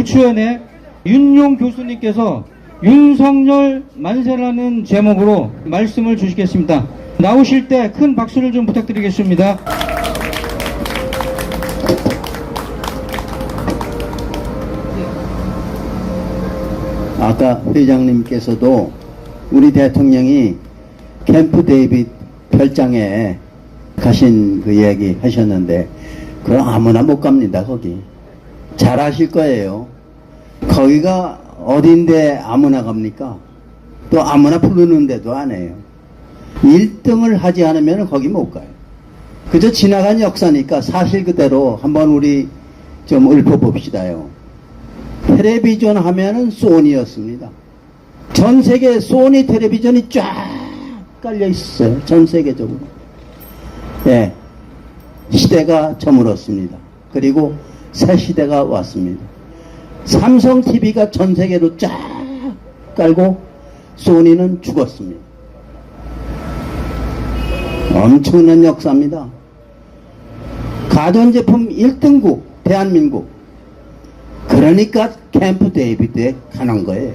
부추연의 윤용 교수님께서 윤석열 만세라는 제목으로 말씀을 주시겠습니다. 나오실 때 큰 박수를 좀 부탁드리겠습니다. 아까 회장님께서도 우리 대통령이 캠프 데이빗 별장에 가신 그 이야기 하셨는데 그럼 아무나 못 갑니다 거기 잘 아실 거예요 거기가 어딘데 아무나 갑니까 또 아무나 부르는데도 안 해요 1등을 하지 않으면 거기 못 가요 그저 지나간 역사니까 사실 그대로 한번 우리 좀 읊어봅시다요 텔레비전 하면은 소니였습니다. 전 세계 소니 텔레비전이 쫙 깔려 있어요. 전 세계적으로. 예. 시대가 저물었습니다. 그리고 새 시대가 왔습니다. 삼성 TV가 전 세계로 쫙 깔고 소니는 죽었습니다. 엄청난 역사입니다. 가전제품 1등국 대한민국 그러니까 캠프 데이비드에 가는 거예요.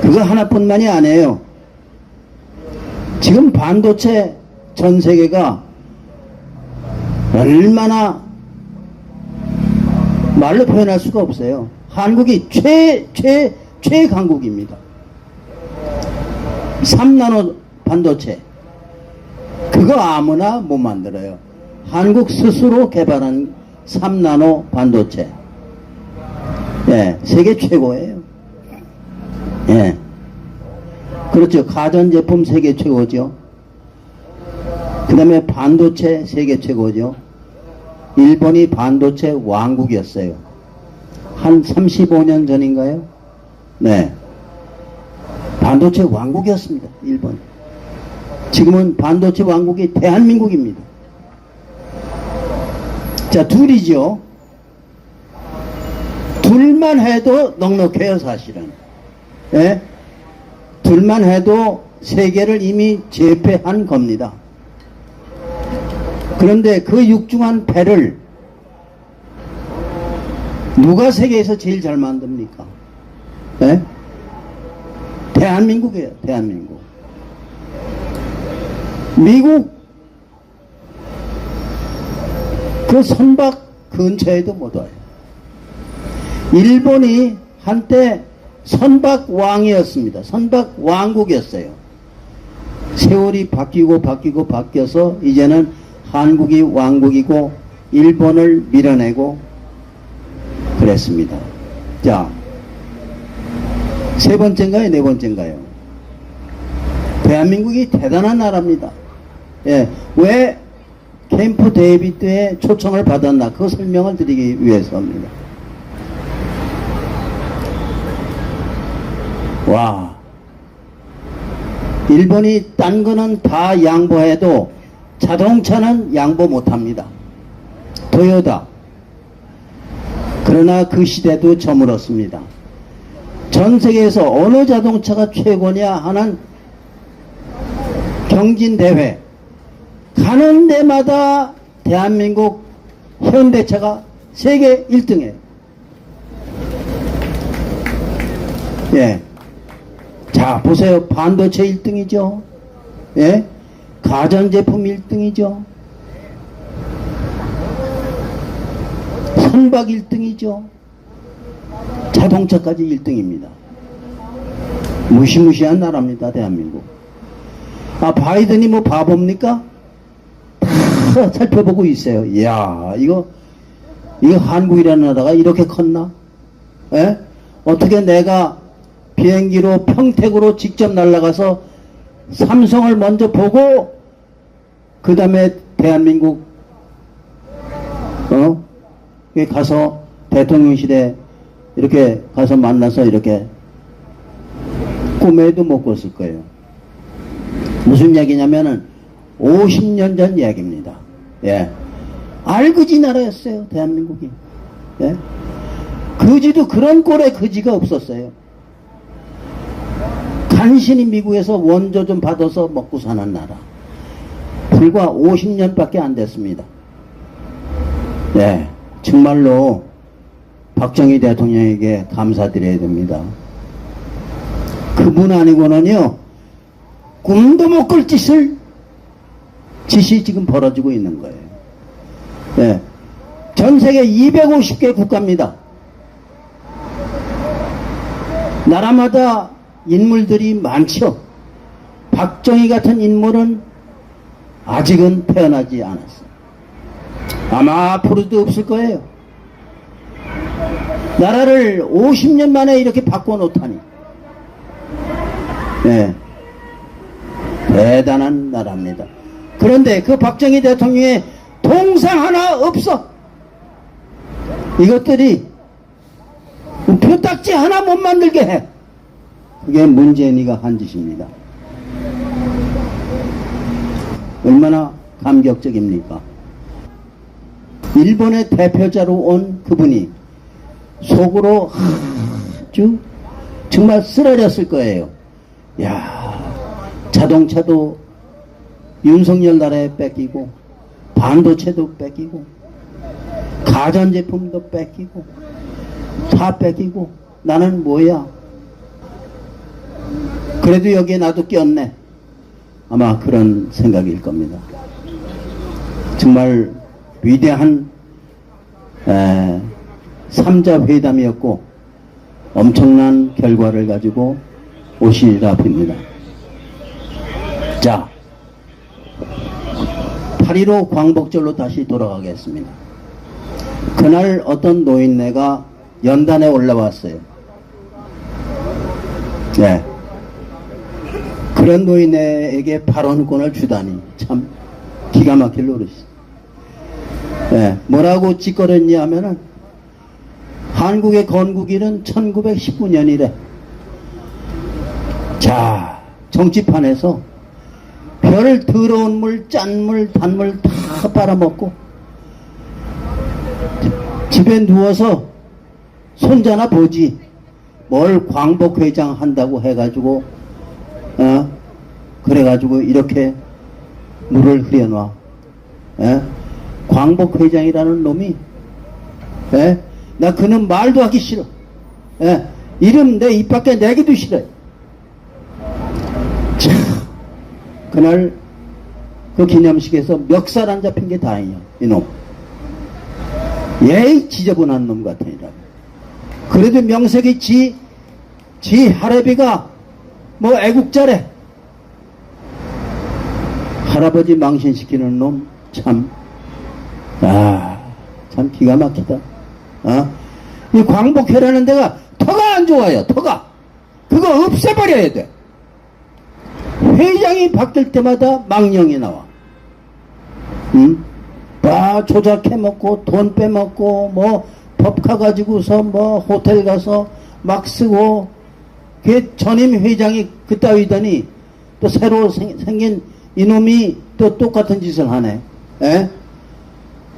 그거 하나뿐만이 아니에요. 지금 반도체 전 세계가 얼마나 말로 표현할 수가 없어요. 한국이 최, 최, 최강국입니다. 3나노 반도체. 그거 아무나 못 만들어요. 한국 스스로 개발한 3나노 반도체. 예, 세계 최고예요. 예. 그렇죠. 가전제품 세계 최고죠. 그 다음에 반도체 세계 최고죠. 일본이 반도체 왕국이었어요. 한 35년 전인가요? 네. 반도체 왕국이었습니다. 일본. 지금은 반도체 왕국이 대한민국입니다. 자, 둘이죠. 둘만 해도 넉넉해요, 사실은. 예? 둘만 해도 세계를 이미 제패한 겁니다. 그런데 그 육중한 패를 누가 세계에서 제일 잘 만듭니까? 예? 대한민국이에요, 대한민국. 미국 그 선박 근처에도 못 와요. 일본이 한때 선박 왕이었습니다. 선박 왕국이었어요. 세월이 바뀌고 바뀌고 바뀌어서 이제는 한국이 왕국이고 일본을 밀어내고 그랬습니다. 자, 세 번째인가요? 네 번째인가요? 대한민국이 대단한 나라입니다. 예, 왜 캠프 데이비드의 초청을 받았나 그 설명을 드리기 위해서입니다. 와 일본이 딴 거는 다 양보해도 자동차는 양보 못합니다. 토요다. 그러나 그 시대도 저물었습니다. 전 세계에서 어느 자동차가 최고냐 하는 경진대회 가는 데마다 대한민국 현대차가 세계 1등이에요. 예. 자, 보세요. 반도체 1등이죠. 예. 가전제품 1등이죠. 선박 1등이죠. 자동차까지 1등입니다. 무시무시한 나라입니다, 대한민국. 아, 바이든이 뭐 바보입니까? 다 살펴보고 있어요. 이야, 이거, 이거 한국이라는 나라가 이렇게 컸나? 예? 어떻게 내가 비행기로 평택으로 직접 날아가서 삼성을 먼저 보고, 그 다음에 대한민국, 어? 에 가서 대통령실에 이렇게 가서 만나서 이렇게 꿈에도 못 꿨을 거예요. 무슨 이야기냐면은 50년 전 이야기입니다. 예. 알그지 나라였어요, 대한민국이. 예. 거지도 그런 꼴에 거지가 없었어요. 간신히 미국에서 원조 좀 받아서 먹고 사는 나라. 불과 50년밖에 안 됐습니다. 네, 정말로 박정희 대통령에게 감사드려야 됩니다. 그분 아니고는요, 꿈도 못 꿀 짓을, 짓이 지금 벌어지고 있는 거예요. 예. 전 세계 250개 국가입니다. 나라마다 인물들이 많죠. 박정희 같은 인물은 아직은 태어나지 않았어요. 아마 앞으로도 없을 거예요. 나라를 50년 만에 이렇게 바꿔놓다니. 네. 대단한 나라입니다. 그런데 그 박정희 대통령의 동상 하나 없어. 이것들이 표딱지 하나 못 만들게 해. 그게 문재인이가 한 짓입니다. 얼마나 감격적입니까? 일본의 대표자로 온 그분이 속으로 아주 정말 쓰러졌을 거예요. 야 자동차도 윤석열 나라에 뺏기고 반도체도 뺏기고 가전제품도 뺏기고 다 뺏기고 나는 뭐야? 그래도 여기에 나도 꼈네. 아마 그런 생각일 겁니다. 정말 위대한 에, 3자 회담이었고 엄청난 결과를 가지고 오시리라 봅니다. 자, 8.15 광복절로 다시 돌아가겠습니다. 그날 어떤 노인네가 연단에 올라왔어요. 네. 그런 노인에게 발언권을 주다니 참 기가 막힐 노릇이죠. 네. 뭐라고 짓거렸냐 하면은 한국의 건국일은 1919년이래. 자, 정치판에서 별 더러운 물, 짠 물, 단물 다 빨아먹고 집에 누워서 손자나 보지 뭘 광복회장 한다고 해가지고 어 그래가지고 이렇게 물을 흐려놔 예? 광복 회장이라는 놈이 예? 나 그는 말도 하기 싫어 예? 이름 내 입 밖에 내기도 싫어요 참 그날 그 기념식에서 멱살 안 잡힌 게 다행이야 이놈 예이 지저분한 놈 같으니라 그래도 명색이 지, 지 할애비가 뭐 애국자래. 할아버지 망신시키는 놈, 참, 아, 참 기가 막히다. 어? 이 광복회라는 데가 터가 안 좋아요, 터가. 그거 없애버려야 돼. 회장이 바뀔 때마다 망령이 나와. 응? 다 조작해먹고, 돈 빼먹고, 뭐, 법카 가지고서 뭐, 호텔 가서 막 쓰고, 그 전임 회장이 그따위더니 또 새로 생, 긴 이놈이 또 똑같은 짓을 하네. 에?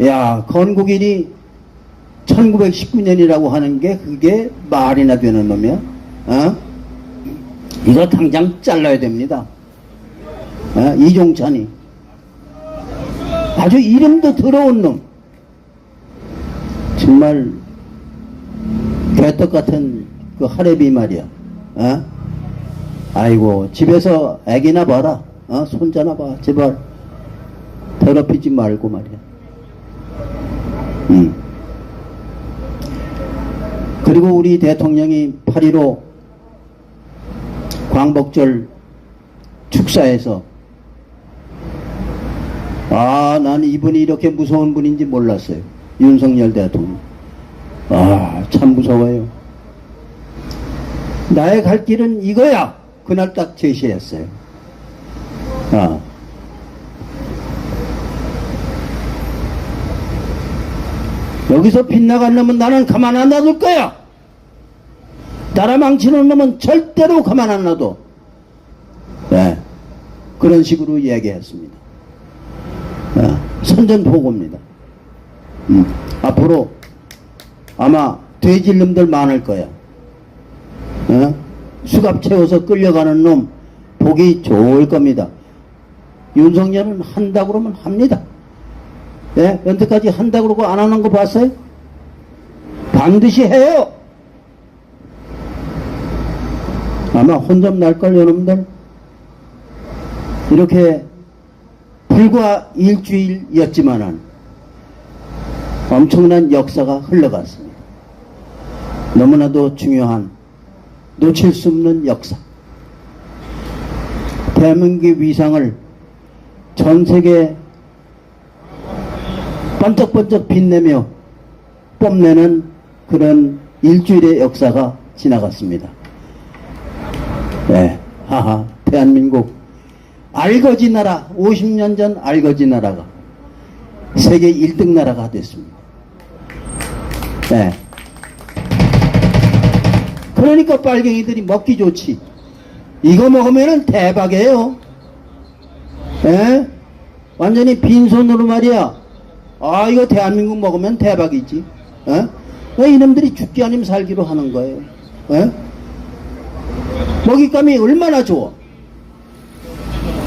야, 건국일이 1919년이라고 하는 게 그게 말이나 되는 놈이야? 어? 이거 당장 잘라야 됩니다. 어? 이종찬이. 아주 이름도 더러운 놈. 정말 개떡 같은 그 하레비 말이야. 어? 아이고 집에서 애기나 봐라. 어? 손자나 봐. 제발 더럽히지 말고 말이야. 음. 그리고 우리 대통령이 8.15 광복절 축사에서 아, 나는 이분이 이렇게 무서운 분인지 몰랐어요. 윤석열 대통령. 아, 참 무서워요. 나의 갈 길은 이거야. 그날 딱 제시했어요. 아. 여기서 빗나간 놈은 나는 가만 안 놔둘 거야. 나라 망치는 놈은 절대로 가만 안 놔둬. 네. 그런 식으로 이야기했습니다. 아, 선전포고입니다. 음, 앞으로 아마 돼질 놈들 많을 거야. 어? 수갑 채워서 끌려가는 놈 보기 좋을 겁니다. 윤석열은 한다고 그러면 합니다. 예? 연태까지 한다고 그러고 안 하는 거 봤어요? 반드시 해요. 아마 혼점 날걸 여러분들. 이렇게 불과 일주일이었지만은 엄청난 역사가 흘러갔습니다. 너무나도 중요한 놓칠 수 없는 역사. 대한민국의 위상을 전 세계 번쩍번쩍 빛내며 뽐내는 그런 일주일의 역사가 지나갔습니다. 네, 하하, 대한민국 알거지 나라, 50년 전 알거지 나라가 세계 1등 나라가 됐습니다. 네. 그러니까 빨갱이들이 먹기 좋지. 이거 먹으면은 대박이에요. 예? 완전히 빈손으로 말이야. 아, 이거 대한민국 먹으면 대박이지. 예? 왜 이놈들이 죽기 아니면 살기로 하는 거예요. 예? 먹잇감이 얼마나 좋아.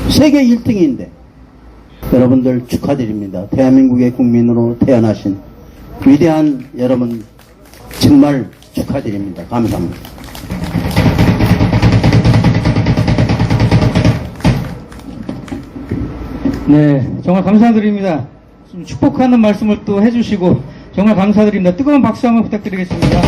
세계 1등인데. 여러분들 축하드립니다. 대한민국의 국민으로 태어나신 위대한 여러분 정말 축하드립니다. 감사합니다. 네, 정말 감사드립니다. 좀 축복하는 말씀을 또 해주시고 정말 감사드립니다. 뜨거운 박수 한번 부탁드리겠습니다.